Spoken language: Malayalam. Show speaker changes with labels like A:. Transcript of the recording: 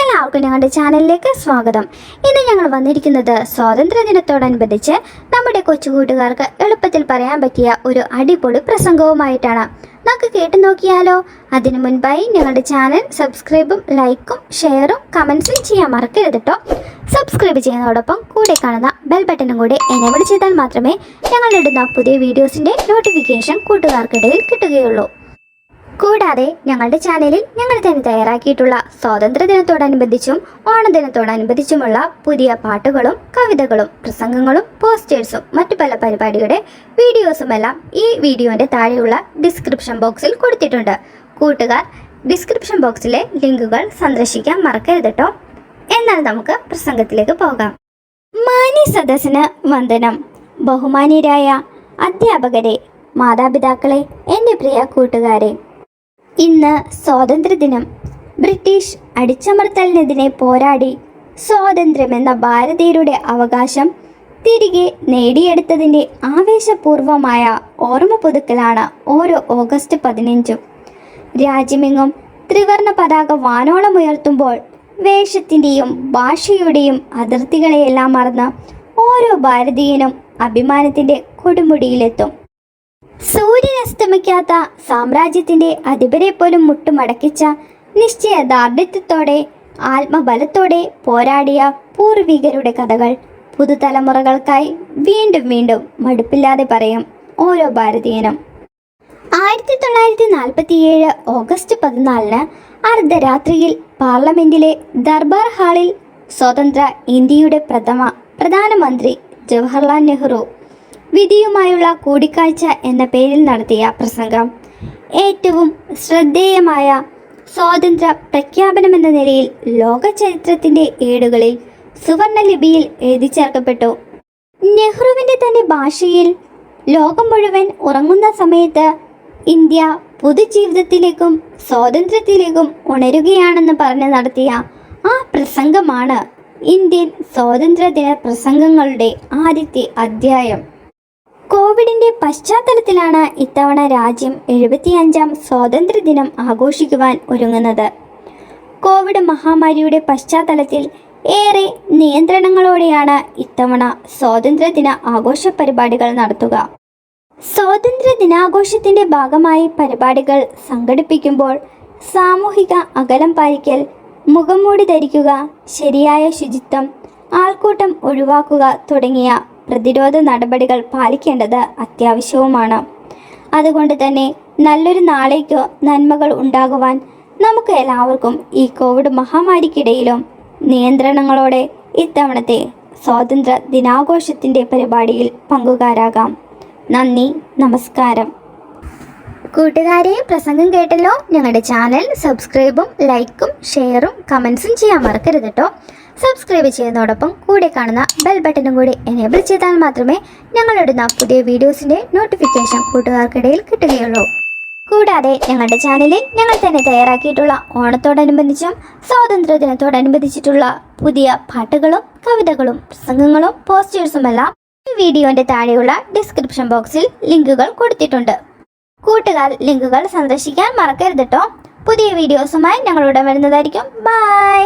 A: എല്ലാവർക്കും ഞങ്ങളുടെ ചാനലിലേക്ക് സ്വാഗതം. ഇന്ന് ഞങ്ങൾ വന്നിരിക്കുന്നത് സ്വാതന്ത്ര്യ ദിനത്തോടനുബന്ധിച്ച് നമ്മുടെ കൊച്ചു കൂട്ടുകാർക്ക് എളുപ്പത്തിൽ പറയാൻ പറ്റിയ ഒരു അടിപൊളി പ്രസംഗവുമായിട്ടാണ്. നമുക്ക് കേട്ടു നോക്കിയാലോ? അതിനു മുൻപായി ഞങ്ങളുടെ ചാനൽ സബ്സ്ക്രൈബും ലൈക്കും ഷെയറും കമൻസും ചെയ്യാൻ മറക്കരുത് കേട്ടോ സബ്സ്ക്രൈബ് ചെയ്യുന്നതോടൊപ്പം കൂടെ കാണുന്ന ബെൽ ബട്ടണും കൂടി എനേബിൾ ചെയ്താൽ മാത്രമേ ഞങ്ങളിടുന്ന പുതിയ വീഡിയോസിന്റെ നോട്ടിഫിക്കേഷൻ കൂട്ടുകാർക്കിടയിൽ കിട്ടുകയുള്ളൂ. കൂടാതെ ഞങ്ങളുടെ ചാനലിൽ ഞങ്ങൾ തന്നെ തയ്യാറാക്കിയിട്ടുള്ള സ്വാതന്ത്ര്യ ദിനത്തോടനുബന്ധിച്ചും ഓണദിനത്തോടനുബന്ധിച്ചുമുള്ള പുതിയ പാട്ടുകളും കവിതകളും പ്രസംഗങ്ങളും പോസ്റ്റേഴ്സും മറ്റു പല പരിപാടിയുടെ വീഡിയോസുമെല്ലാം ഈ വീഡിയോന്റെ താഴെയുള്ള ഡിസ്ക്രിപ്ഷൻ ബോക്സിൽ കൊടുത്തിട്ടുണ്ട്. കൂട്ടുകാർ ഡിസ്ക്രിപ്ഷൻ ബോക്സിലെ ലിങ്കുകൾ സന്ദർശിക്കാൻ മറക്കരുത് കേട്ടോ എന്നാൽ നമുക്ക് പ്രസംഗത്തിലേക്ക് പോകാം. മാനി സദസ്സിന് വന്ദനം. ബഹുമാനീയരായ അധ്യാപകരെ മാതാപിതാക്കളെ എന്റെ പ്രിയ കൂട്ടുകാരെ ഇന്ന് സ്വാതന്ത്ര്യദിനം. ബ്രിട്ടീഷ് അടിച്ചമർത്തലിനെതിരെ പോരാടി സ്വാതന്ത്ര്യമെന്ന ഭാരതീയരുടെ അവകാശം തിരികെ നേടിയെടുത്തതിന്റെ ആവേശപൂർവമായ ഓർമ്മ പുതുക്കലാണ് ഓരോ ഓഗസ്റ്റ് പതിനഞ്ചും. രാജ്യമെങ്ങും ത്രിവർണ പതാക വാനോളം ഉയർത്തുമ്പോൾ വേഷത്തിന്റെയും ഭാഷയുടെയും അതിർത്തികളെയെല്ലാം മറന്ന് ഓരോ ഭാരതീയനും അഭിമാനത്തിന്റെ കൊടുമുടിയിലെത്തും. സൂര്യൻ അസ്തമിക്കാത്ത സാമ്രാജ്യത്തിന്റെ അധിപരെ പോലും മുട്ടുമടക്കിച്ച നിശ്ചയദാർഢ്യത്തോടെ ആത്മബലത്തോടെ പോരാടിയ പൂർവികരുടെ കഥകൾ പുതുതലമുറകൾക്കായി വീണ്ടും വീണ്ടും മടുപ്പില്ലാതെ പറയും ഓരോ ഭാരതീയനും. ആയിരത്തി തൊള്ളായിരത്തി നാൽപ്പത്തിയേഴ് ഓഗസ്റ്റ് പതിനാലിന് അർദ്ധരാത്രിയിൽ പാർലമെന്റിലെ ദർബാർ ഹാളിൽ സ്വതന്ത്ര ഇന്ത്യയുടെ പ്രഥമ പ്രധാനമന്ത്രി ജവഹർലാൽ നെഹ്റു വിധിയുമായുള്ള കൂടിക്കാഴ്ച എന്ന പേരിൽ നടത്തിയ പ്രസംഗം. ഏറ്റവും ശ്രദ്ധേയമായ സ്വാതന്ത്ര്യ പ്രഖ്യാപനമെന്ന നിലയിൽ ലോക ചരിത്രത്തിന്റെ ഏടുകളിൽ സുവർണ ലിപിയിൽ എഴുതി ചേർക്കപ്പെട്ടു. നെഹ്റുവിന്റെ തന്നെ ഭാഷയിൽ ലോകം മുഴുവൻ ഉറങ്ങുന്ന സമയത്ത് ഇന്ത്യ പൊതുജീവിതത്തിലേക്കും സ്വാതന്ത്ര്യത്തിലേക്കും ഉണരുകയാണെന്ന് പറഞ്ഞ് നടത്തിയ ആ പ്രസംഗമാണ് ഇന്ത്യൻ സ്വാതന്ത്ര്യദിന പ്രസംഗങ്ങളുടെ ആദ്യത്തെ അധ്യായം. കോവിഡിന്റെ പശ്ചാത്തലത്തിലാണ് ഇത്തവണ രാജ്യം എഴുപത്തിയഞ്ചാം സ്വാതന്ത്ര്യദിനം ആഘോഷിക്കുവാൻ ഒരുങ്ങുന്നത്. കോവിഡ് മഹാമാരിയുടെ പശ്ചാത്തലത്തിൽ ഏറെ നിയന്ത്രണങ്ങളോടെയാണ് ഇത്തവണ സ്വാതന്ത്ര്യദിന ആഘോഷ പരിപാടികൾ നടത്തുക. സ്വാതന്ത്ര്യ ദിനാഘോഷത്തിന്റെ ഭാഗമായി പരിപാടികൾ സംഘടിപ്പിക്കുമ്പോൾ സാമൂഹിക അകലം പാലിക്കൽ മുഖംമൂടി ധരിക്കുക ശരിയായ ശുചിത്വം ആൾക്കൂട്ടം ഒഴിവാക്കുക തുടങ്ങിയ പ്രതിരോധ നടപടികൾ പാലിക്കേണ്ടത് അത്യാവശ്യവുമാണ്. അതുകൊണ്ട് തന്നെ നല്ലൊരു നാളേക്കോ നന്മകൾ ഉണ്ടാകുവാൻ നമുക്ക് എല്ലാവർക്കും ഈ കോവിഡ് മഹാമാരിക്കിടയിലും നിയന്ത്രണങ്ങളോടെ ഇത്തവണത്തെ സ്വാതന്ത്ര്യ ദിനാഘോഷത്തിന്റെ പരിപാടിയിൽ പങ്കുകാരാകാം. നന്ദി നമസ്കാരം. കൂട്ടുകാരെ പ്രസംഗം കേട്ടല്ലോ? ഞങ്ങളുടെ ചാനൽ സബ്സ്ക്രൈബും ലൈക്കും ഷെയറും കമൻസും ചെയ്യാൻ മറക്കരുത് കേട്ടോ. സബ്സ്ക്രൈബ് ചെയ്യുന്നതോടൊപ്പം കൂടെ കാണുന്ന ബെൽ ബട്ടണും കൂടി എനേബിൾ ചെയ്താൽ മാത്രമേ ഞങ്ങളിടുന്ന പുതിയ വീഡിയോസിന്റെ നോട്ടിഫിക്കേഷൻ കൂട്ടുകാർക്കിടയിൽ കിട്ടുകയുള്ളൂ. കൂടാതെ ഞങ്ങളുടെ ചാനലിൽ ഞങ്ങൾ തന്നെ തയ്യാറാക്കിയിട്ടുള്ള ഓണത്തോടനുബന്ധിച്ചും സ്വാതന്ത്ര്യദിനത്തോടനുബന്ധിച്ചിട്ടുള്ള പുതിയ പാട്ടുകളും കവിതകളും പ്രസംഗങ്ങളും പോസ്റ്റേഴ്സുമെല്ലാം ഈ വീഡിയോന്റെ താഴെയുള്ള ഡിസ്ക്രിപ്ഷൻ ബോക്സിൽ ലിങ്കുകൾ കൊടുത്തിട്ടുണ്ട്. കൂട്ടുകാർ ലിങ്കുകൾ സന്ദർശിക്കാൻ മറക്കരുത് കേട്ടോ പുതിയ വീഡിയോസുമായി ഞങ്ങൾ വരുന്നതായിരിക്കും. ബൈ